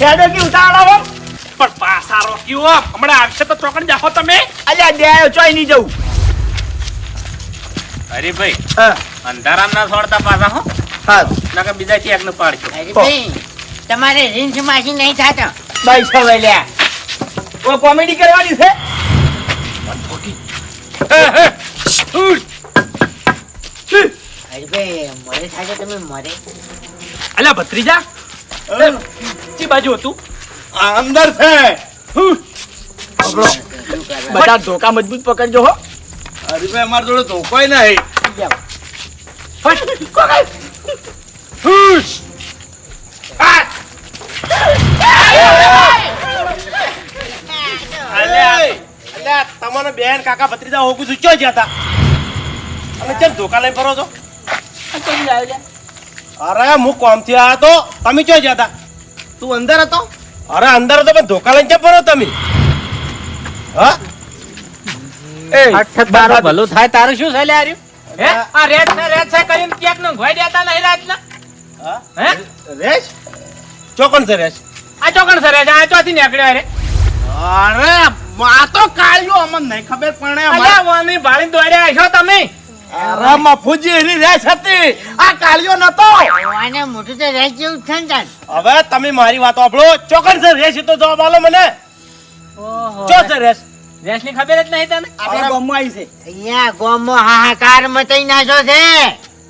હેડો કે ઉતાવળો પણ પાછા રોક્યો હમણાં આવશે તો ચોકડી જાઓ તમે. અલ્યા દે ચોઈ નહીં જવું. અરે ભાઈ અંધારામ ના છોડતા પાછા હો. હા નકર બીજા ચેકનું પાડશો અરે ભાઈ તમારે રીંછ માસી નહીં થતો. બાઈ સવાય લ્યા ઓ કોમેડી કરવાની છે? અરે ભાઈ મરે થશે તમે મરે અલ્યા ભત્રીજા ચી બાજુ હતું? અંદર છે. બધા ધોકા મજબૂત પકડજો હો. હરીભાઈ અમારા જોડે ધોકોય નહીં. ફટ, કોકાઈ. અલ્યા અલ્યા તમારે બેન કાકા ભત્રીજા હોગું સૂચ્યો જ્યાં હતા. અને કેમ ધોકા લઈને ફરો છો? અરે હું કોમથી આવ્યો તો? તમે ક્યાં ગયા હતા? તું અંદર હતો? અરે અંદર હતો પણ ધોકા લઈને ફરો તમે? હા? એ તારું ભલું થાય તારું શું થાય લે આર્યું? હે? આ રેડ છે રેડ છે કરીને ક્યાંકનું ઘોઈ દેતા નહીં રાતના? હા? હે? રેશ ચોકણ છે રેશ આ ચોકણ છે રેશ આ ચોથી નીકળ્યો રે. અરે આ તો કાળિયો અમને નહીં ખબર પણ અલ્યા વાની ભાળી દોડ્યા છો તમે. અરે ફૂજી એની રેસ હતી. આ કાળિયો નતો. આને મોટું તો રેસ જેવું છે ને. હવે તમે મારી વાત સાંભળો ચોકન સર રેસ? તો જવાબ આલો મને. ઓહો. ચો સર રેસ? રેસની ખબર જ નહીં તને? આપણે ગોમો આવી છે. અહીંયા ગોમો હાહાકાર મચાઈ નાખ્યો છે.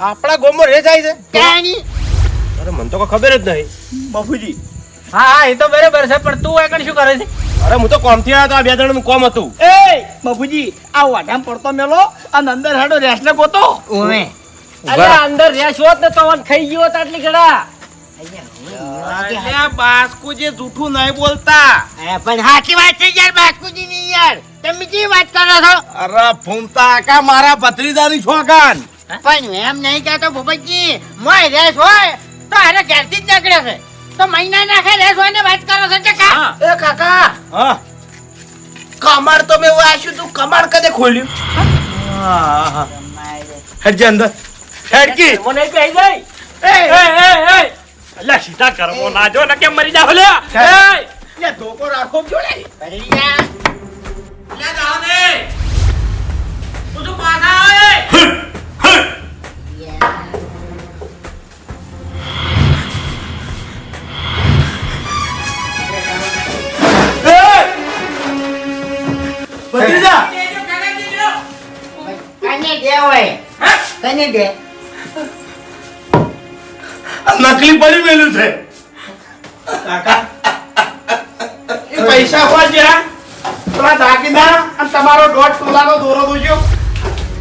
આપણા ગોમો રેસ આવી છે? કેની અરે મને તો કોઈ ખબર જ નહીં. બફુજી હા હા એ તો બરાબર છે પણ તું એકણ શું કરે છે? અરે હું તો કોમથી આવ્યો તો આ બે જણનું કોમ હતું. એ બાપુજી આ વાઢામ પડતો મેલો અને અંદર હેડો રેસને ગોતો. ઓમે અરે અંદર રેસ હોત ને તો ખાઈ ગયો હોત આટલી ઘડા. બાસ્કુજી જૂઠું નહીં બોલતા. પણ સાચી વાત છે યાર બાસ્કુજી ની યાર. તમે જે વાત કરો છો? અરે ફૂમતા કા મારા ભત્રીજાની છોકન. પણ એમ નહીં કહેતો ભૂપતજી મોય રેસ હોય તો અરે ઘેરથી જ નીકળે છે. તો મહિના નાખે રેસ હોય ને વાત કરો છો કે કા? એ કાકા હા. કમાડ તો મેં આશું તું કમાડ કદે ખોલ્યું? હા હા. હેડજે અંદર. હેડકી. મને કહી જાય? એ એ એ અલ્યા સીધા કરવો ના જો ને કેમ મરી જા ભલે એ. લે ધોકો રાખો જોડે ભરીયા. લ્યા જાઓ ને. તું તો પાછા આવે હોય. કને દે નકલી પડી મેલું છે. કાકા. એ પૈસા હોય જ્યાં તમારા દાગીના અને તમારો દોઢ તોલાનો દોરો દોજો.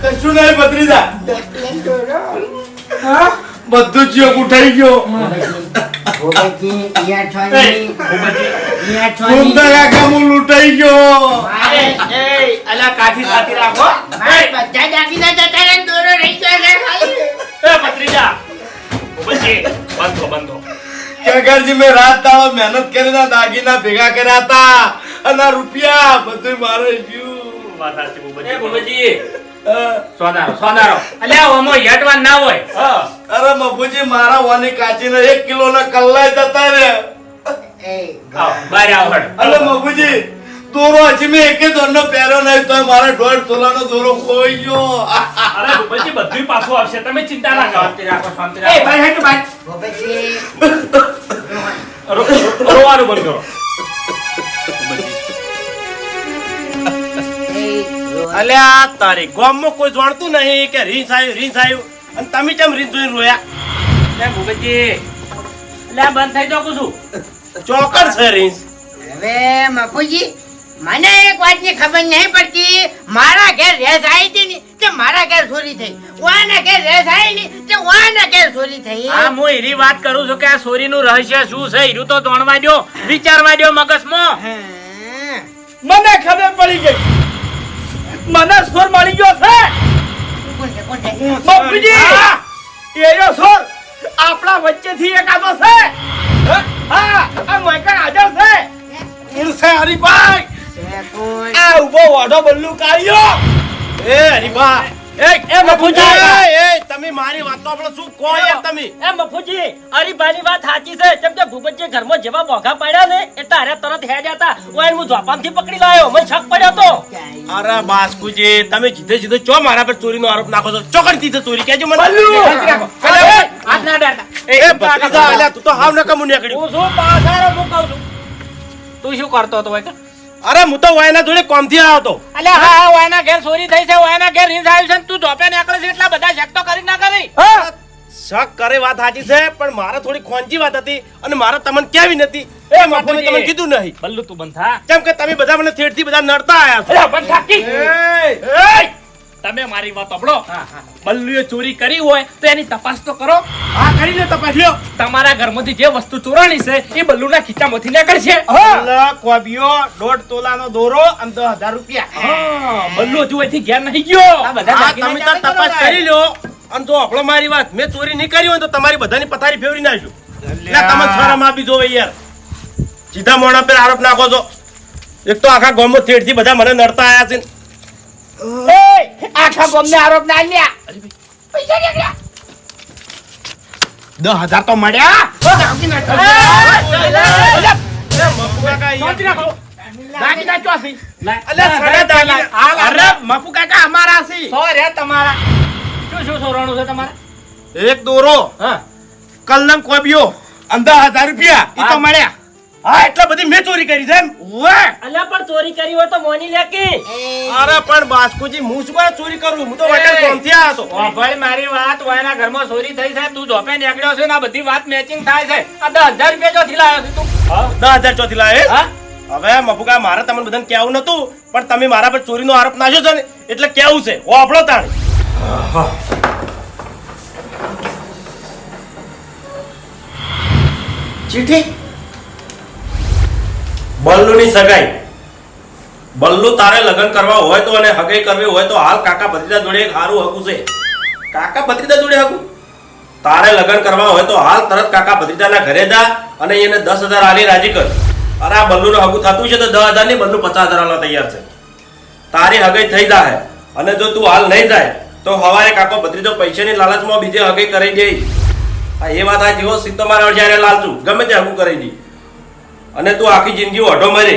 કશું નહીં ભત્રીજા. હા? બધું જ ઉઠાઈ ગયો. ભૂપતજી યાર છોની યાર છોની ફૂમતા કાકા હું લૂંટાઈ ગયો. એ એ અલા કાઠી સાથી રાખો મારા બધા દાગીના જતા રહે દોરો રહી ગયો છે ખાલી. એ ભત્રીજા. પછી બંધો બંધો. કાકાજી મેં રાત દાડો મહેનત કરીને આ દાગીના ભેગા કર્યા હતા. અને રૂપિયા બધું મારે ગયું. વાત સાચી હા. સોનારો સોનારો. અલ્યા ઓમો હેટવાન ના હોય. અરે મફુજી મારા વાની કાચીને એક કિલો ના કલ્લા જતા રે. એ આવ બહાર આવ હડ. અરે મફુજી દોરો હજી મેં એકે દોરનો પહેર્યો નહીં તો મારા દોઢ તોલાનો દોરો ખોઈ ગયો. અરે બધું પાછું આવશે. તમે ચિંતા ના કરો. શાંતિ રાખો શાંતિ એ ભાઈ હેઠ ભાઈ. ભૂપતજી રો- રો- રોવાનું બંધ કરો. રોહન. આ તારી ગામમાં કોઈ જાણતું નહીં કે રીંસ આવ્યું રીંસ આવ્યું અને તમે કેમ રીંસ જોઈને રોયા? એ બુબજી અલ્યા બંધ થઈ જાઉં છું. ચોકર છે રીંસ હવે મફુજી મને એક વાતની ખબર નહીં પડતી. મારા ઘેર રેસ આવી હતી ને તે મારા ઘેર ચોરી થઈ. ઓના ઘેર રેસ આવી ને તે ઓના ઘેર ચોરી થઈ. હા હું એની વાત કરું છું કે આ સોરીનું રહસ્ય શું છે? હીરું તો જાણવા દ્યો વિચારવા દ્યો મગજમાં. માં મને ખબર પડી ગઈ. મને સોર મળી ગયો છે. છે એયો સોર? આપણા વચ્ચેથી એકાદો છે. હા, આ મોયકણ હાજર છે. છે હરીભાઈ? આ ઊભો વાડો બલ્લુ કાઢ્યો એ હરીભા. એ એ બાપુજી! એ, એ, તમે મારી વાતો આપણે શું કહો યાર તમે? એ મફુજી હરીભાઈની વાત સાચી છે. કેમ કે ભૂપતજી ઘરમાં જેવા બોઘા પડ્યા ને એટલે તારે તરત હે જતા ઓય હું જોપામથી પકડી લાયો. મને શક પડ્યો તો. અરે બાસ્કુજી તમે જીધે જીધે ચો મારા પર ચોરીનો આરોપ નાખો છો? ચોકડથી ચોરી? કેજો મને. હાથ ના અડાડતા. એ ભત્રીજા, અલ્યા, તું તો હાવ નકામું નીકળ્યું. હું શું પાછળ હું કહું છું? તું શું કરતો હતો ભાઈ? અરે હું તો વાયના જોડે કોમથી આવ્યો હતો. અલે હા હા વાયના ઘેર ચોરી થઈ છે વાયના ઘેર રીંછ આવ્યું છે તું ધોપે નીકળે છે એટલા બધા શક તો કરી ના કરી. શક કરે વાત સાચી છે પણ મારે થોડી ખોંજી વાત હતી અને મારે તમને કેવી નથી એ માટે મેં તમને કીધું નહીં. બલ્લુ તું બંધા? કેમ કે તમે બધા મને થેડથી બધા નડતા આયા છો. બંધ થાકી તમે મારી વાત સાંભળો. બલ્લુએ ચોરી કરી હોય તો એની તપાસ તો કરો. આ કરી લે તપાસ લ્યો. તમારા ઘરમાંથી જે વસ્તુ ચોરાણી છે એ બલ્લુના ખીચામાંથી નીકળશે. કોબીઓ દોઢ તોલાનો દોરો અને દસ હજાર રૂપિયા. હા, બલ્લુ હજુ અહીંથી ઘેર નહીં ગયો. આ બધા તમે તપાસ કરી લ્યો. અને જો આપણો મારી વાત મેં ચોરી નહીં કરી હોય તો તમારી બધાની પથારી ફેરવી નાખજો. એટલે તમે શરમ માપી જોવે યાર. સીધા મોણા પર આરોપ નાખો છો. એક તો આખા ગામમાં થેડથી બધા મને નડતા આયા છે આખા ગામને આરોપ ના લ્યા દસ હજાર તો મળ્યા. મફુ કાકા અમારા છે. સો રે તમારા. શું શું સોરાણું છે તમારે? એક દોરો હા. કલમ કોબિયો અંધા હજાર રૂપિયા એ તો મળ્યા. હા એટલા બધી મેં ચોરી કરી છે અલ્યા પણ ચોરી કરી હોય તો મોની લે કે. અરે પણ બાસ્કુજી હું શું ચોરી કરું. હું તો વટન કોમથી આવ્યો હતો. ભાઈ મારી વાત વાયના ઘરમાં ચોરી થઈ છે. તું જોપે નીકળ્યો છે ને આ બધી વાત મેચિંગ થાય છે. આ દસ હજાર રૂપિયા ચોથી લાવ્યો છે તું. દસ હજાર ચોથી લાવે હા. હવે મફુકા મારે તમને બધાને કહેવું નતું પણ તમે મારા પર ચોરીનો આરોપ નાખ્યો છે ને એટલે કેવું છે. ઓ આપણો તાણ. ચીઠી બલ્લુની સગાઈ. બલ્લુ તારે લગ્ન કરવા હોય તો અને હગાઈ કરવી હોય તો હાલ કાકા ભત્રીજા જોડે એક હારું હકું છે. કાકા ભત્રીજા જોડે હકું તારે લગ્ન કરવા હોય તો હાલ તરત કાકા ભત્રીજાના ઘરે જા અને એને દસ હજાર આલી રાજી કર. અરે આ બલ્લુનું હકું થતું છે તો દસ હજાર નહીં બલ્લુ પચાસ હજાર તૈયાર છે. તારી હગાઈ થઈ જાય અને જો તું હાલ નહીં જાય તો હવારે કાકો ભત્રીજો પૈસાની લાલચમાં બીજે હગે કરી દે. આ એ વાત આ જીવો સિત્તો મારા જ્યારે લાલચું ગમે તે હગું કરી દે. અને તું આખી જિંદગી ઓઢો મરે.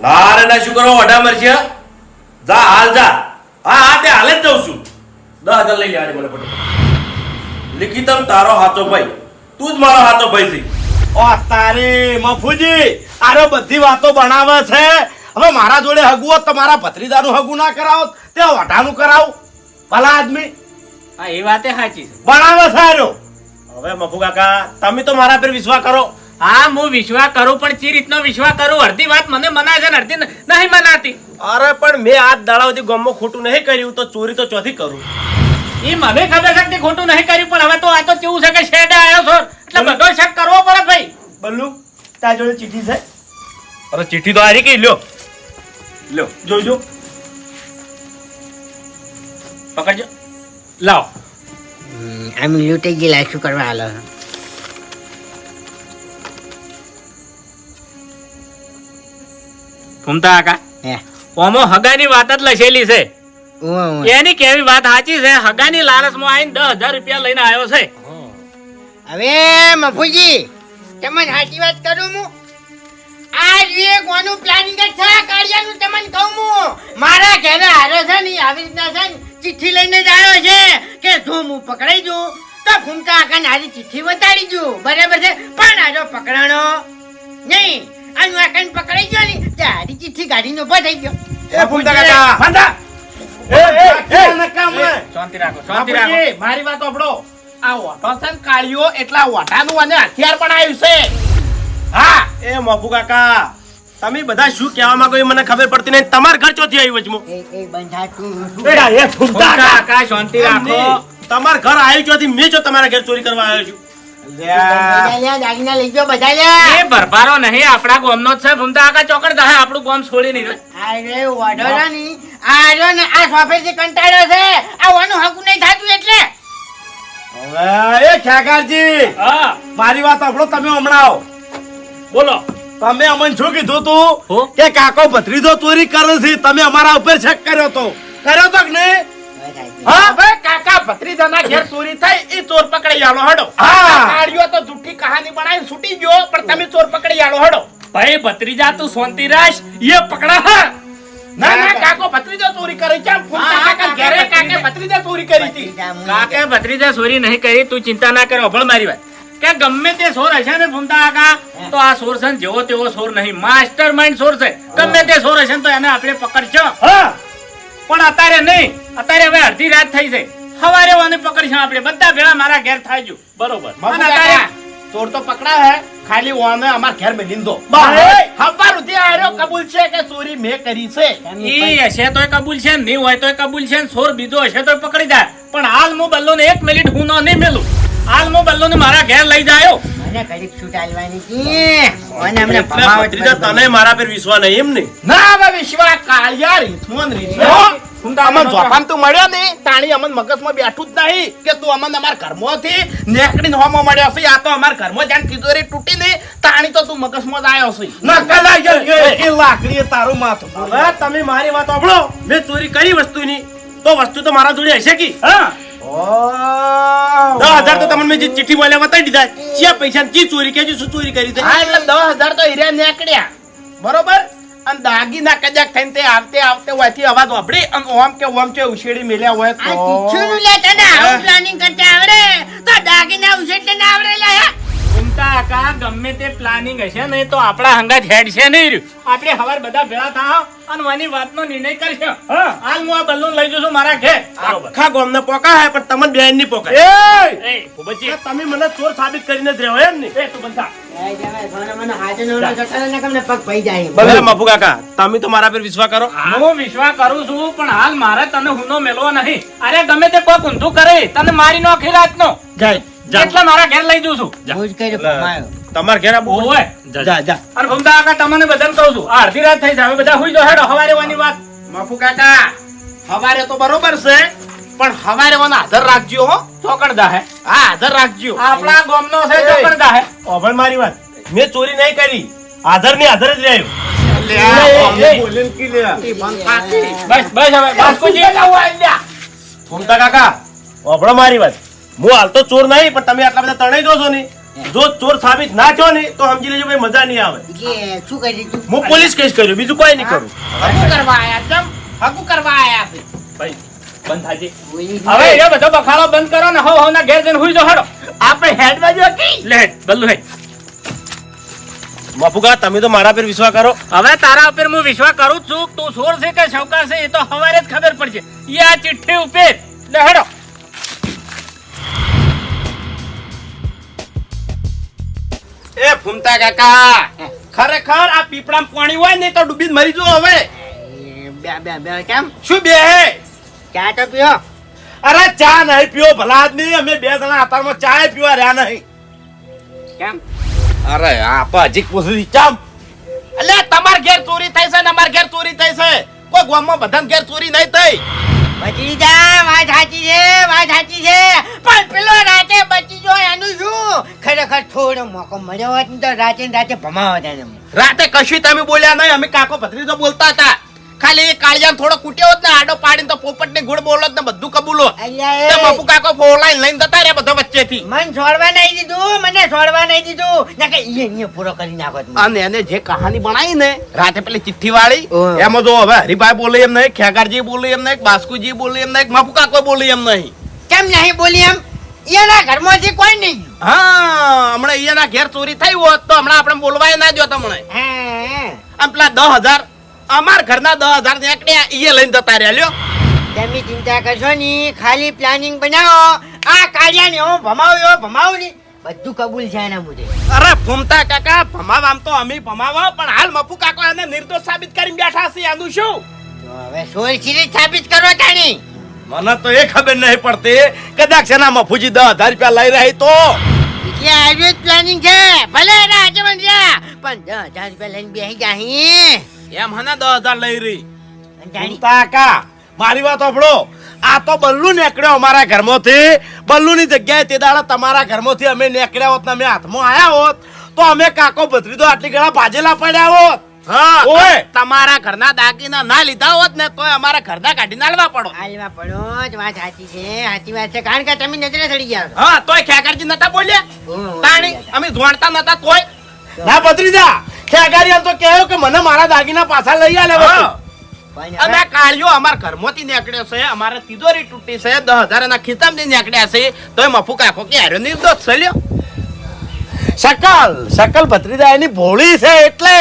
ના રે ના, શું કરો? ઓઢા મરશે? જા, હાલ જા. હા હા, તે હાલે જ જઉં છું. દસ હજાર લઈ લે મને ફટાફટ. લિખિતમ, તારો હાચો ભાઈ. તું જ મારો હાચો ભાઈ છે. ઓ, તારી મફુજી, આરો બધી વાતો બનાવે છે? હવે મારા જોડે હગું હોત તો મારા ભત્રીજાનું હગું ના કરાવો તે વઢાનું કરાવું. ભલા આદમી? હા એ વાતે સાચી છે. સારું. હવે મફુ કાકા તમે તો મારા પર વિશ્વાસ કરો. હા હું વિશ્વાસ કરું પણ ચી રીતનો વિશ્વાસ કરું? અડધી વાત મને મનાય છે ને અડધી ન- નહીં મનાતી. અરે પણ મેં આજ દાડાવથી ગમો ખોટું નહીં કર્યું તો ચોરી તો ચોથી કરું. એ મને ખબર છે કે ખોટું નહીં કર્યું પણ હવે તો આ તો કેવું છે કે શેડે આવ્યો છો? એટલે બધો શક કરવો પડે ભાઈ. બલ્લુ તારા જોડે ચીઠી છે? અરે ચીઠી તો હારી કે લ્યો. લ્યો જોજો પકડજો. લાવ. આમ લૂંટી ગયેલા શું કરવા હાલો? ઘૂમતા કાકા? હે. ઓમો હગાની વાત જ લખેલી છે. એની કેવી વાત સાચી છે? હગાની લાલચમાં આવીને દસ હજાર રૂપિયા લઈને આવ્યો છે. હવે મફુજી તમને સાચી વાત કરું હું? આ જે કોનું પ્લાનિંગ છે કાળિયાનું તમને કહું હું. મારા ઘરે હારો છે ને આવી રીતના છે ને ચિઠ્ઠી લઈને જ આવ્યો છે કે ધૂમ હું પકડાઈ જો તો ફૂમતા આકાને હારી ચિઠ્ઠી બતાડી જો બરાબર છે? પણ આજો પકડાણો. નહીં આનું આકાને પકડાઈ ગયો ને તે હારી ચિઠ્ઠી ગાડીનો ઊભો થઈ ગયો. એ ફૂમતા કાકા. બંધા એ એ એ નકામણે. શાંતિ રાખો શાંતિ રાખો. મારી વાત સાંભળો. આ ઓઢો છે ને એટલા ઓઢાનું અને હથિયાર પણ આવ્યું છે. હા એ મફુ કાકા તમે બધા શું કહેવા માંગો એ મને ખબર પડતી નહીં. તમાર ઘર ચોથી આવી વચમાં. એ એ બંધાતું એડા, એ ફૂમતા કાકા. શાંતિ રાખો. તમાર ઘર આવ્યું ચોથી મેં જો તમારા ઘર ચોરી કરવા આવ્યો છું. બધા લ્યા દાગીના લઈ ગયો બધા લ્યા. એ ભરભારો નહીં આપણા ગામનો છે. ભૂમતા ચોકડ દહે આપણું ગામ છોડી નહીં. અરે વડોદરા ની આ રહ્યો ને આ સોફેરથી કંટાળ્યો છે. આ વાનું હકું નહીં થાતું એટલે. હવે એ મારી વાત સાંભળો તમે હમણાં આવો. બોલો. તમે અમને શું કીધું તું? કે કાકો ભત્રીજો ચોરી કરે છે તમે અમારા ઉપર શક કર્યો તો. કર્યો તો કે નહીં? હા? હવે કાકા ભત્રીજાના ઘેર ચોરી થઈ એ ચોર પકડી આલો હડો. હા. કાળિયો તો જૂઠી કહાની બનાવીને છૂટી ગયો પણ તમે ચોર પકડી આલો હડો. ભાઈ ભત્રીજા તું શાંતિ રાખ એ પકડા હા. ના ના કાકો. ભત્રીજો ચોરી કરી છે. આમ ફૂમતા હા, કાકા ઘેરે કાકે ભત્રીજા ચોરી કરી હતી. કાકે ભત્રીજા ચોરી નહીં કરી તું ચિંતા ના કર અભળ મારી વાત. કે ગમે તે સોર હશે ને ભૂમતા કાકા તો આ સોર છે ને જેવો તેવો સોર નહીં. માસ્ટર માઇન્ડ સોર છે. ગમે તે સોર હશે તો એને આપણે પકડશો. હા. પણ અત્યારે નહીં. અત્યારે હવે અડધી રાત થઈ છે. સવારે વાને પકડશું આપણે. બધા ભેળા મારા ઘેર થાય બરોબર. મને અત્યારે ચોર તો પકડા હે ખાલી ઓને અમાર ઘેર મે દો બસ. હવાર સુધી આર્યો કબૂલ છે કે ચોરી મેં કરી છે? ઈ હશે તોય કબૂલ છે ને નહીં હોય તોય કબૂલ છે ને સોર બીજો હશે તોય પકડી જાય. પણ હાલ હું બલ્લો ને એક મિનિટ હું નો નહીં મેલું. હાલ હું બલ્લો ને મારા ઘેર લઈ જાયો. મને ઘડીક છૂટ આલવાની હતી. મને હમણાં એટલે ભમાવટ તને મારા પર વિશ્વાસ નહીં એમ ને? ના હવે વિશ્વાસ કાળિયા રીસમોન રીસમો ફૂમતા અમન જોપાન તું મળ્યો ને તાણી અમન મગજમાં બેઠું જ નહીં કે તું અમન અમાર ઘરમાંથી નેકડીને હોમો મળ્યો છે આ તો અમાર ઘરમાં જાણ તિજોરી તૂટી ને તાણી તો તું મગજમાં જ આવ્યો છે નકલ આવી એ- એ તારું માથું. હવે તમે મારી વાત સાંભળો. મેં ચોરી કરી વસ્તુની. તો વસ્તુ તો મારા જોડે હશે કે? હા. દસ હજાર તો તમને જે ચિઠ્ઠી બોલ્યા બતાવી દીધા. ચિયા પૈસા ચી ચોરી કે શું ચોરી કરી હા એટલે દસ હજાર તો હીરા નીકળ્યા. બરોબર? અને દાગીના કદાચ થઈને તે આવતે આવતે હોયથી અવાજ વાપરી અને ઓમ કે ઓમ છે ઉછેડી મેલ્યા હોય આ તો. લે તને આવું પ્લાનિંગ કરતા આવડે. તો દાગીના ઉછેર તને આવડે લે હે? ફૂમતા ગમે તે પ્લાનિંગ હશે નહીં તો આપણા હંગાત હેડ છે નહીં રહ્યું. આપણે હવાર બધા ભેળા થાવ અને વાની વાતનો નિર્ણય કરશે. હાલ હું આ બલૂન લઈ જઉં છું મારા ઘેર. આખા ગામને પોકા હે પણ તમને બેનની પોકા એ! ખુબજી તમે મને ચોર સાબિત કરીને જ રહ્યો એમ ને એ તું બંધા નો ને તમે તો મારા પર વિશ્વાસ કરો. હું. વિશ્વાસ કરું છું પણ હાલ મારે તને હુનો મેલવો નહીં. અરે ગમે તે કોક ઊંધું કરે તને મારી નો આખી રાતનો. જાય. જા. મારા ઘેર લઈ જઉં છું. બહુ જ ભમાયો. તમાર ઘેર આબુ ઓવે. જા જા અને ભૂમતા કાકા તમને બધાને કહું છું આ અડધી રાત થઈ છે બધા હુઈ જાઓ હેડો હવારે વાની વાત. મફુ કાકા હવારે તો બરોબર છે પણ હવારે મને હાજર રાખજો હો. ચોકડ જાહે. હા હાજર રાખજો. આપણા ગામનો છે ચોકડ જાહે. ઓભળ મારી વાત. મેં ચોરી નહીં કરી. આધારની આધાર જ રહ્યો. બસ બસ હવે બાસ્કુજી ઘૂમતા કાકા ઓભળો મારી વાત. હું હાલ તો ચોર નહીં પણ તમે આટલા બધા તણાઈ દો છો ને જો ચોર સાબિત ના થયો ને તો સમજી લેજો ભાઈ મજા નહીં આવે. એટલે શું કરી દીધું? હું પોલીસ કેસ કર્યો બીજું કોઈ નહીં કરું. હગું કરવા આયા ચમ હગું કરવા આયા ભાઈ બંધ થાજી. હવે એ બધો બખાડો બંધ કરો ને હવ હવ ના ઘેર જઈને હુઈ જાઓ હેડો. આપણે હેડ બાજુ હતી લે બલ્લુ હેડ. બાપુકા તમે તો મારા પર વિશ્વાસ કરો. હવે તારા ઉપર હું વિશ્વાસ કરું જ છું તું સોર છે કે શૌકા છે એ તો હવારે જ ખબર પડશે. યા આ ચિઠ્ઠી ઉપર. લે હેડો. એ ફૂમતા કાકા. ખરેખર આ પીપળામાં પાણી હોય ને તો ડૂબી મરી જો હવે. બે બે બે કેમ? શું બે હે? ચા તો પીઓ. અરે ચા નહીં પીઓ ભલા આદમી. અમે બે જણા અતારમાં ચા પીવા રહ્યા નહીં. કેમ? અરે આ હજી પૂછી ચામ. એટલે તમાર ઘેર ચોરી થઈ છે ને અમાર ઘેર ચોરી થઈ છે? કોઈ ગામમાં બધાને ઘેર ચોરી નહીં થઈ? બચી જા, વાત સાચી છે, વાત સાચી છે. પણ પેલો રાતે બચી જો એનું શું? ખરેખર થોડો મોકો મળ્યો હોત તો રાતે રાતે ભમાવત રાતે કશું તમે બોલ્યા નહીં, અમે કાકો ભત્રીજો બોલતા હતા. કાળિયાને થોડો કૂટ્યો હોત ને આડો પાડીને તો પોપટ ને ગુડ બોલો ને બધું કબૂલો બાપુ કાકો ફોલાઈને લઈને જતા રહ્યા બધા વચ્ચેથી. મન છોડવા નહીં દીધું મને છોડવા નહીં દીધું. ના કે ઈ અહીંયા પૂરો કરી નાખો અને એને જે કહાની બનાવી ને રાતે પેલી ચિઠ્ઠી વાળી. એમાં જો હવે હરિભાઈ બોલે એમ નહીં ખેગારજી બોલે એમ નહીં બાસ્કુજી બોલે એમ નહીં બાપુ કાકો બોલે એમ નહીં. કેમ નહીં બોલી એમ? એના ઘરમાંથી કોઈ નહીં. હા હમણાં અહીંયાના ઘેર ચોરી થઈ હોત તો હમણાં આપણે બોલવાય ના જો તમને આમ પેલા દસ હજાર અમાર ઘરના દસ હજાર નીકળ્યા ઈએ લઈને જતા રહ્યા લ્યો. તમે ચિંતા કરશો ની ખાલી પ્લાનિંગ બનાવો. આ કાળિયાને હું ભમાવું એવો ભમાવું નહીં. બધું કબૂલ છે એના મુજબ. અરે ફૂમતા કાકા ભમાવ આમ તો અમે ભમાવો પણ હાલ મફુ કાકો એને નિર્દોષ સાબિત કરીને બેઠા છે આનું શું? હવે સોળ સીરી સાબિત કરો તાણી મને તો એ ખબર નહીં પડતી. કદાચ એના મફુજી દસ હજાર રૂપિયા લઈ રહી તો. જ પ્લાનિંગ છે. ભલે રહ્યા પણ દસ હજાર રૂપિયા લઈને બેસી જાહી. એમ હને દસ હજાર લઈ રહી. કાકા મારી વાત સાંભળો. આ તો બલ્લુ નીકળ્યો અમારા ઘરમાંથી. બલ્લુની જગ્યાએ તે દાડા તમારા ઘરમાંથી અમે નીકળ્યા હોત ને અમે હાથમાં આવ્યા હોત તો અમે કાકો ભત્રીજો આટલી ઘણા ભાજેલા પડ્યા હોત. હા ઓય. તમારા ઘરના દાગીના ના લીધા હોત ને તોય અમારા ઘરના કાઢી નાલવા પડો. હાલવા પડો જ વાત સાચી છે સાચી વાત છે. કારણ કે તમે નજરે ચડી ગયા હા તોય ખેકરજી નતા બોલ્યા? તાણી અમે જોણતા નતા તોય. ના ભત્રીજા ખેગારિયા તો કહ્યું કે મને મારા દાગીના પાછા લઈ આલે આ કાળિયો અમાર ઘરમાંથી નીકળ્યો છે અમારે તિજોરી તૂટી છે દસ હજાર ના ખિસ્સામાંથી નીકળ્યા છે તોય મફુ કાકો કે હાર્યો? નિર્દોષ છે લ્યો. સકલ સકલ ભત્રીજા એની ભોળી છે એટલે.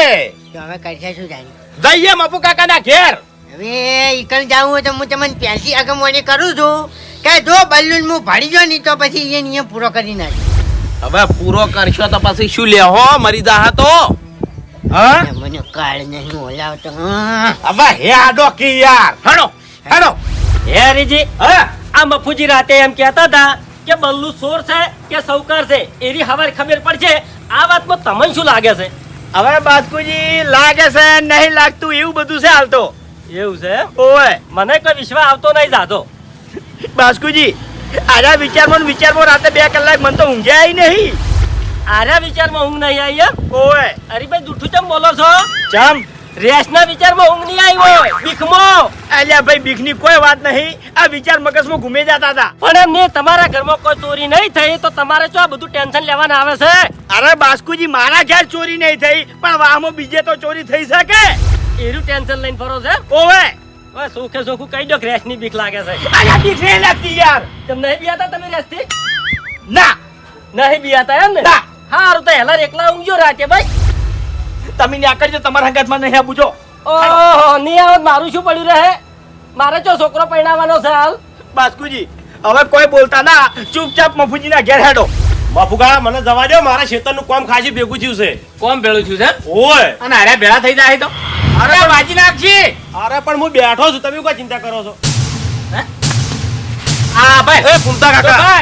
હવે કરશે શું જાણી જઈએ મફુ કાકાના ઘેર. હવે ઈકણ જાવું હોય તો હું તમને પ્યાસી આગમવાની કરું છું. કે જો બલ્લુન હું ભાડી જો નહીં તો પછી એ નિયમ પૂરો કરી નાખ હવે પૂરો કરશો તો પછી શું લે હો મરી જા તો. હા? મને કાળ નહીં ઓલાવતો હવે હે આડો કી યાર. હણો હેડો હે હરીજી હા? આ મફુજી રાતે એમ કહેતા હતા કે બલ્લુ સોર છે કે સૌકાર છે એની હવારે ખબર પડશે. આ વાતમાં તમને શું લાગે છે? હવે બાસ્કુજી લાગે છે નહીં લાગતું એવું બધું છે હાલ તો. એવું છે? ઓય મને કોઈ વિશ્વાસ આવતો નહીં જાતો. બાસ્કુજી આજા વિચારમાં વિચારમાં રાતે બે કલાક મને તો ઊંઘ્યા નહીં. આર્યા વિચારમાં ઊંઘ નહીં આવી એમ? ઓય અરે ભાઈ જૂઠું ચમ બોલો છો? ચમ? રેસના વિચારમાં ઊંઘ નહીં આવી હોય બીખમો અલ્યા ભાઈ બીખની કોઈ વાત નહીં. આ વિચાર મગજમાં ઘૂમે જતા હતા. પણ એમ નહીં તમારા ઘરમાં કોઈ ચોરી નહીં થઈ તો તમારે શું આ બધું ટેન્શન લેવાના આવે છે? અરે બાસ્કુજી મારા ઘેર ચોરી નહીં થઈ પણ વાહમાં બીજે તો ચોરી થઈ શકે. એનું ટેન્શન લઈને ફરો છે ઓવે. બસ સુખે સુખું કહી દો ક્રેશ રેસની બીક લાગે છે. આ બીક નહીં લાગતી યાર. તમને નહીં બિયાતા તમે રેસથી ના. નહીં બિયાતા એમ ને ના. હારું તો હેલા એકલા ઊંઘજો રાતે ભાઈ. તમે ન્યા કરજો તમારા હંગાતમાં નહીં પૂછો ઓહો નહીં આવત મારું શું પડ્યું રહે? મારે ચો છોકરો પરણાવવાનો છે હાલ? બાસ્કુજી હવે કોઈ બોલતા ના ચૂપચાપ મફુજીના ઘેર હેડો. બાપુકા મને જવા દો મારા ખેતરનું કોમ ખાસી ભેગું થયું છે. કોમ ભેળું થયું છે? ઓય. અને હારે ભેળા થઈ જાય તો? અરે વાજી નાખજી. અરે પણ હું બેઠો છું તમે કોઈ ચિંતા કરો છો? આ ભાઈ. એ ફૂમતા કાકા.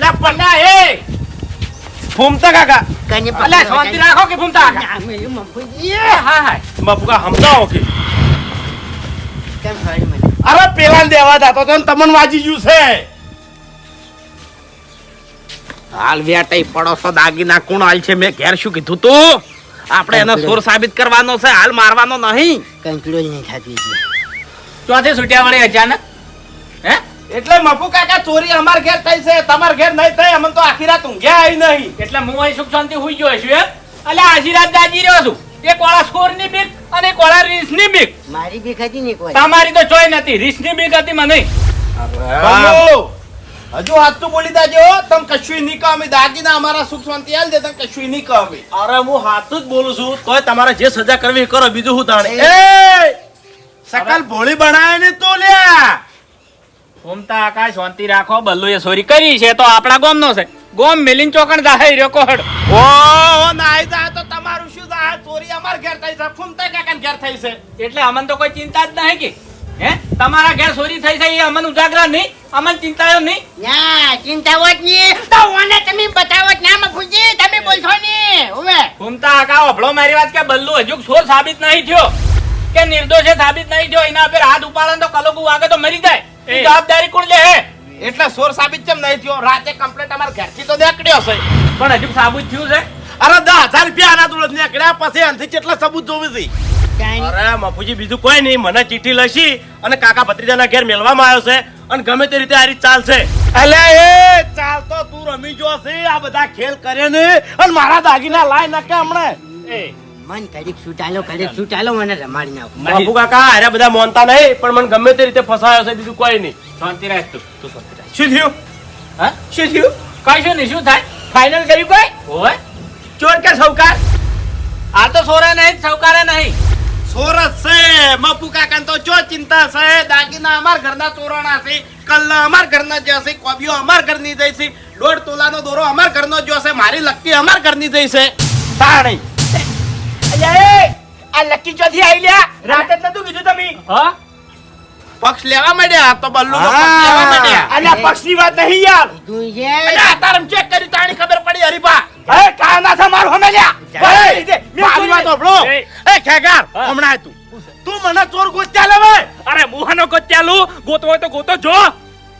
લે પન્ના એ. ફૂમતા કાકા. અલે શાંતિ રાખો કે ફૂમતા કાકા મેલું મફુજી. હા હા બાપુકા હમતા કે? કેમ sorry મને? અરે પેલા દેવા દાતો તો તમન વાજી ગયું છે. હાલ વેટાઈ પડો છો દાગીના કોણ હાલ છે? મેં ઘેર શું કીધું તું? આપણે એનો સોર સાબિત કરવાનો છે હાલ મારવાનો નહીં. કંટ્રોલ નહીં ખાતી. ચોથે છૂટ્યા વળી અચાનક? હે? એટલે મફુ કાકા ચોરી અમાર ઘેર થઈ છે તમાર ઘેર નહીં થઈ અમને તો આખી રાત ઊંઘ્યા આવી નહીં. એટલે હું અહીં સુખ શાંતિ હોઈ ગયો છું એમ? આજી રાત જાગી રહ્યો છું. એક વાળા સ્કોરની બીક અને એક વાળા રીસની બીક. મારી બીક હતી ને કોઈ. તમારી તો ચોય નથી રીસની બીક હતી મને. હજુ હાથ હાથું બોલી દાજો તમ કશું નહીં કહો અમે. દાગીના અમારા સુખ શાંતિ આલ દે તમ કશું નહીં કહો અમે. અરે હું હાથું જ બોલું છું તોય તમારે જે સજા કરવી કરો બીજું હું તાણે. એ, એ સકલ ભોળી બનાવે ને તો લ્યા. ઘૂમતા આકાશ શાંતિ રાખો બલ્લુ એ ચોરી કરી છે તો આપણા ગોમ નો છે. ગોમ મેલીન ચોકણ જાહે રહ્યો કોહડ. ઓ નાઈ જા તો તમારું શું જા ચોરી અમાર ઘેર થઈ છે. ફૂમતા કાકા ઘેર થઈ છે. એટલે અમન તો કોઈ ચિંતા જ નહીં કે. હે? તમારા ઘેર ચોરી થઈ છે એ અમન ઉજાગરા નહીં અમન ચિંતાયો નહીં. ના ચિંતા હોત નહીં. તો ઓને તમે બતાવો ના મફુજી તમે બોલશો નહીં. હવે ઘૂમતા આકા ઓભળો મારી વાત કે બલ્લુ હજુ સોર સાબિત નહીં થયો. કે નિર્દોષે સાબિત નહીં થયો એના પર હાથ ઉપાડે તો કલોગુ વાગે તો મરી જાય. એ. જવાબદારી કોણ લે એટલે સોર સાબિત કેમ નહીં થયો? રાતે કમ્પ્લેટ અમાર ઘરથી તો નીકળ્યો છે. પણ હજુ સાબુત થયું છે? અરે દસ હજાર રૂપિયા આના જોડે નીકળ્યા પછી આનાથી કેટલા સબૂત જોવી છે? અરે મફુજી બીજું કોઈ નહીં. મને ચીઠી લસી અને કાકા ભત્રીજાના ઘેર મેળવામાં આવ્યો છે અને ગમે તે રીતે આ રીત ચાલશે. એટલે એ ચાલતો તું રમી જો છે. આ બધા ખેલ કરે ને. અને મારા દાગીના લાય નાખે હમણાં. એ. મન કડીક છૂટાલો કડીક છૂટાલો મને રમાડી નાખો. બાપુ કાકા અરે બધા મોનતા નહીં પણ મને ગમે તે રીતે ફસાયો છે બીજું કોઈ નહીં. શાંતિ રાખ તું તું શાંતિ રાખ. શું થયું? હા? શું થયું? કઈ શું નહીં શું થાય? ફાઇનલ કર્યું કોઈ? હોય. ચોર કે સૌકાર? આ તો સોરા નહીં સૌકારે નહીં. સોરસ છે. બાપુ કાકા તો ચો ચિંતા છે? દાગીના અમાર ઘરના ચોરાણા છે કલ્લા અમાર ઘરના જે છે કોબીઓ અમાર ઘરની જઈ છે. દોઢ તોલાનો દોરો અમાર ઘરનો જો છે મારી લક્કી અમાર ઘરની જઈ છે. તાણી. અલ્યા આ લકી ચોથી આવી લ્યા રાતે જ નતું કીધું તમે. હા? પક્ષ લેવા માંડ્યા તો બલ્લુ નો પક્ષ લેવા માંડ્યા. અલ્યા પક્ષની વાત નહીં યાર. કીધું છે. અને તારમ ચેક કરી તાણી ખબર પડી હરીફા એ કા ના થા મારું હમે લ્યા. એ, મારી વાત. સાંભળો. એ, ખેગાર હમણાં તું. તું મને ચોર ગોત્યા લેવે અરે મુહાનો ગોત્યાલુ ગોતો હોય તો ગોતો જો.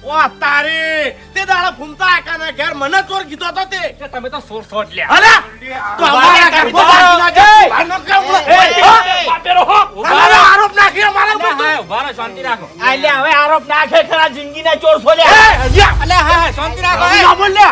ઓ તારી! તે દાડા ફૂમતા આકાના ઘેર મને ચોર કીધો તો તે. કે તમે તો સોર સોટ લે અરે તો અમારા? હો અમારો આરોપ નાખી અમારા પર તું. હા ઊભા શાંતિ રાખો. આલે હવે આરોપ નાખે ખરા જિંદગીના ચોર એ, અલે હા હા શાંતિ રાખો ના બોલ લે.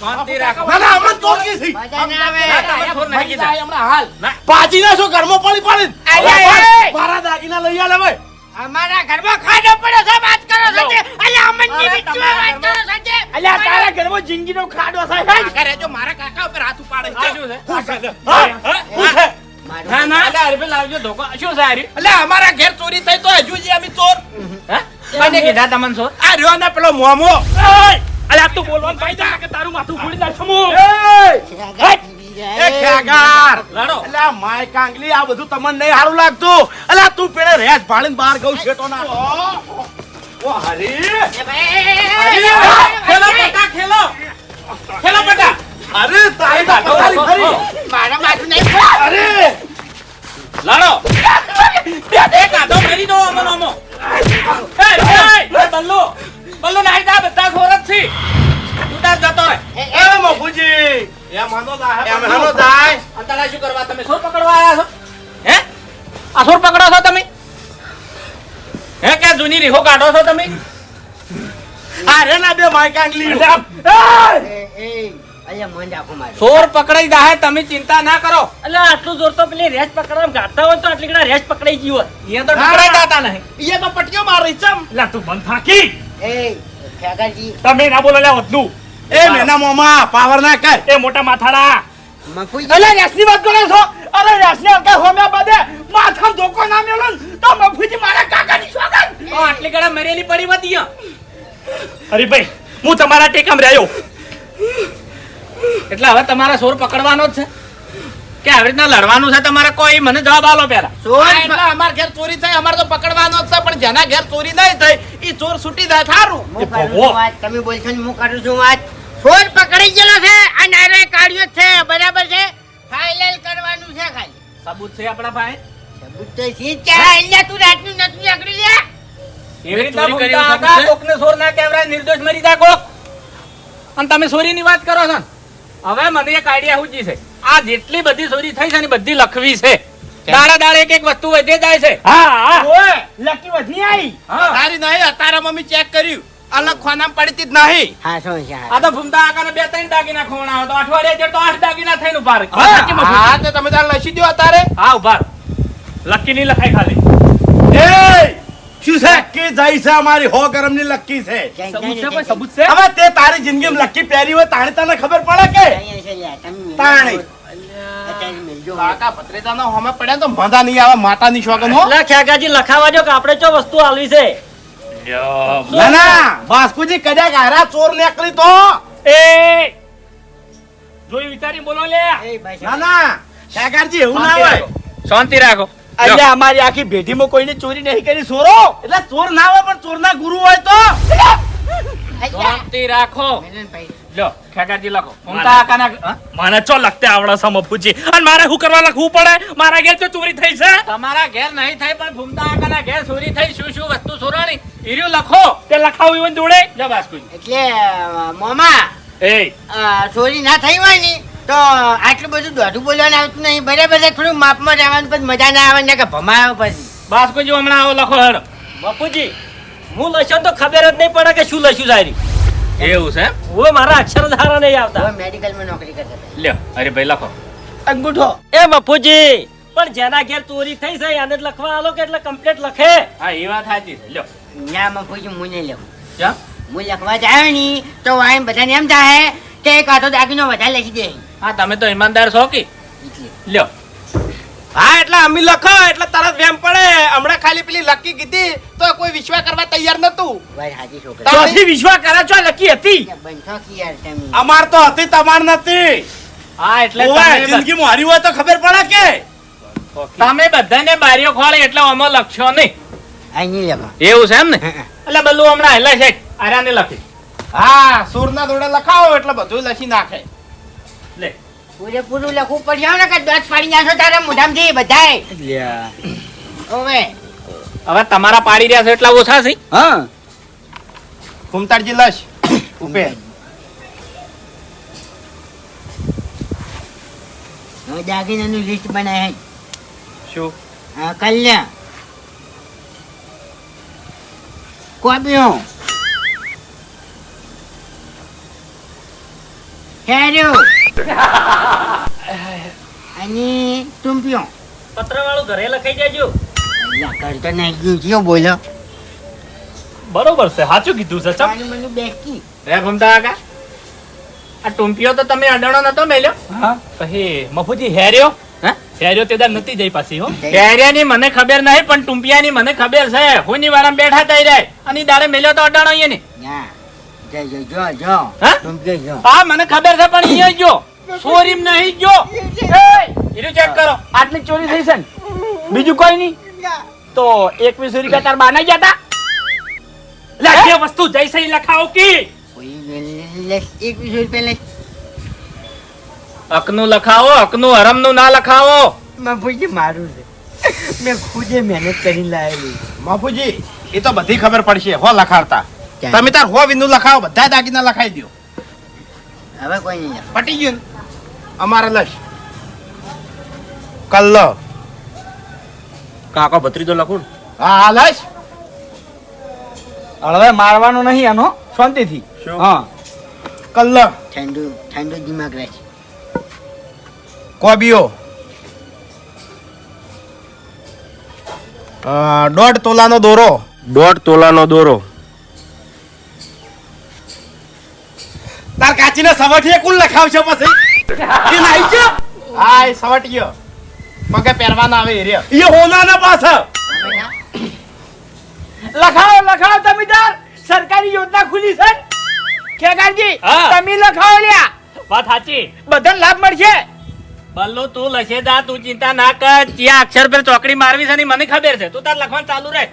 શાંતિ રાખો. ના, ના, અમન ચોર કીધી. મજા ના આવે. ના, તમે કીધા. હમણાં હાલ. ના. પાજીના શું ઘરમાં પડી પડી અલ્યા, મારા દાગીના લઈ આલે ભાઈ. અમારા ઘરમાં ખાડો પડ્યો છે વાત કરો છો તે. અલ્યા અમનની અરે, વાત કરો છો તે. અલ્યા તારા ઘરમાં જિંદગીનો ખાડો થાય કાકા રહેજો મારા કાકા ઉપર હાથ ઉપાડે છે. શું છે? હું છે? છે? ના ના. અલે અરે લાવજો ધોકો. શું છે આરી એટલે અમારા ઘેર ચોરી થઈ તો હજુ જે અમે ચોર. હે? કોને કીધા તમને સોર આ રહ્યો ને પેલો મોમો. અલે આ તું બોલવાનું ભાઈ કે તારું માથું ફોડી નાખું હું? એ ખેગાર લડો એટલે આ માય કાંગલી આ બધું તમને નહીં સારું લાગતું એટલે તું પેલે રેસ ભાળીને બહાર ગઉ છેટો ના ઓ હરી ખેલો પટા ખેલો ખેલો પટા અરે તારી તો પથારી મારા માથું નહીં અરે લડો એક આધો મારી દો અમો અમો એ એ બલ્લુ બલ્લુ નાઈ જા બધા ખોરત છે તું તાર જતો રહે એ મફુજી એમ હાનો જાય એમ હાનો જાય. અંતરા શું કરવા તમે? સોર પકડવા આયા છો? હે? આ સોર પકડો છો તમે? હે કે જૂની રીહો કાઢો છો તમે? આ ના બે માય કાંગલી એ, એ, અલ્યા મન રાખો મારું. સોર પકડાઈ જાહે તમે ચિંતા ના કરો. એટલે આટલું જોર તો પેલી રેસ પકડવા ગાતા હોય તો આટલી રેસ પકડાઈ ગયો અહીંયા તો ટકરાઈ જાતા નહીં. એ તો પટક્યો મારી ચમ લા તું બંધ થાકી. એ, ખેગાજી, તમે ના બોલો લે વધુ એ મેના મોમા પાવર ના કર. એ મોટા માથાડા. અલે રેસની વાત કરો છો? અરે રેસની અંકા હોમ્યા બાદે માથા ધોકો ના મેલો તો મફુજી મારા કાકાની સોગન આટલી ગળા મરેલી પડી વધી અરે ભાઈ હું તમારા ટેકામ રહ્યો. એટલે હવે તમારે સોર પકડવાનો જ છે. કે આવી રીતના લડવાનું છે તમારે કોઈ? મને જવાબ આલો પેલા આ એટલે અમાર ઘેર ચોરી થાય અમારે તો પકડવાનો જ છે પણ જેના ઘેર ચોરી નહીં થઈ એ ચોર છૂટી જાય. થારું તમે બોલશો ને હું કાઢું છું વાત. સોર પકડી ગયેલો છે અને અરે કાઢ્યો છે. બરાબર છે? ફાઇનલ કરવાનું છે ખાલી. સબૂત છે આપણા પાસે સબૂત તો છે. કે અહીંયા તું રાતનું નથી આગળી લે. એવી રીતના ભૂમતા હતા, કોકને સોર ના કહેવાય નિર્દોષ મરી જા કોક. અને તમે ચોરીની વાત કરો છો હવે મને એક આઈડિયા હું છે. આ જેટલી બધી ચોરી થઈ છે ને બધી લખવી છે. દાડા દાડે એક એક વસ્તુ વધે જાય છે. હા ઓય લકી વધની આઈ. હા. તારી નહીં અત્યારે મમ્મી ચેક કર્યું. અલગ ખોનામ પડતી જ નહીં. હા શું છે આ તો ભૂમતા આકાને બે ત્રણ દાગીના ખોણા તો અઠવાડિયે જેટલો આઠ દાગીના થઈને ઊભા રહે. હા, તો તમે તાર લસી દો અત્યારે. હા ઊભા. લકી નહીં લખાય ખાલી. એ શું છે? કે જાય છે અમારી હો ગરમની લક્કી છે. સબૂત છે કોઈ સબૂત છે? હવે તે તારી જિંદગીમાં લક્કી પહેરી હોય તાણે તને ખબર પડે કે? તાણે. કાકા ભત્રીજાનો હોમે પડ્યા તો મજા નહીં આવે માતાની શોગન હો. એટલે ખેગાજી લખાવા જો કે આપણે ચો વસ્તુ આલવી છે? ના ના બાસ્કુજી કદાચ હારા ચોર નીકળી તો. એ જોઈ વિચારી બોલો લે. ના ના શાકારજી એવું ના હોય. શાંતિ રાખો. એટલે અમારી આખી ભેટીમાં કોઈને ચોરી નહીં કરી ચોરો એટલે ચોર ના હોય પણ ચોરના ગુરુ હોય તો. શાંતિ રાખો. મેલનભાઈ, લો લખો. ભૂમતા આકાના મને ચો લખતે આવડે છે મફુજી? અને મારે શું કરવા લખવું પડે? મારા ઘેર તો ચોરી થઈ છે. તમારા ઘેર નહીં થાય પણ ભૂમતા આકાના ઘેર ચોરી થઈ શું શું વસ્તુ ચોરાણી? ઈર્યું લખો. તે લખાવું એવું જોડે? જો બાસ્કુજી. એટલે મોમા એ. ચોરી ના થઈ હોય ને તો આટલું બધું દોઢું બોલવાનું આવતું નહીં. બરાબર થોડું માપમાં રહેવાનું પછી મજા ના આવે ને કે ભમાયો પછી. બાસ્કુજી હમણાં આવો લખો હેડો. બાપુજી હું લખ્યો તો ખબર જ નહીં પડે કે શું લખ્યું સારી એવું છે ઓ મારા અક્ષર ધારા નહીં આવતા. મેડિકલમાં નોકરી કરતા લ્યો અરે ભાઈ લખો. અંગૂઠો. એ બાપુજી પણ જેના ઘેર ચોરી થઈ છે એને લખવા આલો કે એટલે કમ્પ્લીટ લખે? હા એ વાત સાચી છે. લ્યો. ના માં પૂછ્યું હું નહીં લઉં ક્યાં? હું લખવા જાય ની તો આમ બધાને એમ થાય કે એક આટો દાગીનો વધારે લખી દે. હા તમે તો ઈમાનદાર છો કે? લ્યો. હા એટલે અમે લખો એટલે તરત વેમ પડે. હમણાં ખાલી પેલી લકી કીધી તો કોઈ વિશ્વાસ કરવા તૈયાર નતું ચોથી વિશ્વાસ કરે છો લકી હતી? બંધો કી યાર તમે? અમાર તો હતી તમાર નથી. હા એટલે જિંદગી હારી હોય તો ખબર પડે કે? તમે બધાને બારીઓ ખોળે એટલે અમે લખશો નહીં. અહીં લખો. એવું છે એમ ને. એટલે બધું હમણાં હેલા છે. આરાને લખી. હા સુરના દોડે લખાવો એટલે બધું લખી નાખે. પૂરેપૂરું લખવું પડશે ને કે દસ પાડી નાખો તારા મોઢામાંથી બધાય. ઓવે. હવે તમારા પાડી રહ્યા છો એટલા ઓછા છે? હા. ફૂમતાડજી લશ ઉપે. હવે દાગીનાનું લિસ્ટ બનાય. શું? હા કલ્યાણ કોબ્યો હેર્યો અને ટુંપ્યો પત્ર વાળું ઘરે લખાઈ જાજો. કરતો નહીં ગયું કયો બોલો. બરોબર છે સાચું કીધું છે ચમ. મને મને બેકી રે ઘૂમતા કાકા આ ટૂંપિયો તો તમે અડાણો નતો મેલ્યો? હા પછી મફુજી હેર્યો? હા? હેર્યો તેદાર નથી જઈ પાછી હો. કેરિયાની મને ખબર નહીં પણ ટુંપિયાની મને ખબર છે. હુંની વાળામાં બેઠા થઈ જાય. અને દાડે મેલ્યો તો અડાણો અહીંયા ને. હા? મને ખબર છે પણ અહીંયા જો. ચોરીમ નહીં જો. હીરું ચેક કરો. આટલી ચોરી થઈ છે ને? બીજું કોઈ નહીં? તો એકવીસ રૂપિયા તાર બાના ગયા હતા લે જે વસ્તુ જૈસે ઈ લખાવો કી. એકવીસ રૂપિયા લઈ લખાવો હકનું હરમનું ના લખાવો. મફુજી મારું છે. મેં ખુદે મહેનત કરી લાવેલી બાપુજી એ તો બધી ખબર પડશે. હો લખાડતા. તમે તાર હો વિંદુ લખાવો બધા દાગીના લખાઈ દો હવે કોઈ નહીં પટી ગયું અમારે લશ કલ્લ. કાકો ભત્રીજો લખું હા હા લશ હવે મારવાનો નહીં આનો શાંતિથી. હા. કલ્લ. ઠંડુ ઠંડુ દિમાગ રહે કોબીઓ. દોઢ તોલાનો દોરો. દોઢ તોલાનો દોરો. તાર કાચીને સવટીએ કુલ લખાવશે પછી? એ નાઈ ગયો? હા એ સવટીયો મગે પહેરવાના આવે એ રહ્યો. એ હોનાના પાછળ. લખાવો લખાવો તમે તાર સરકારી યોજના ખુલી છે? ખેગારજી હા. તમે લખાવો લ્યા. વાત સાચી. બધાને લાભ મળશે? બલ્લો તું લખે દા તું ચિંતા ના કર. ત્યાં અક્ષર પર ચોકડી મારવી છે ને મને ખબર છે. તું તાર લખવાનું ચાલુ રાખ.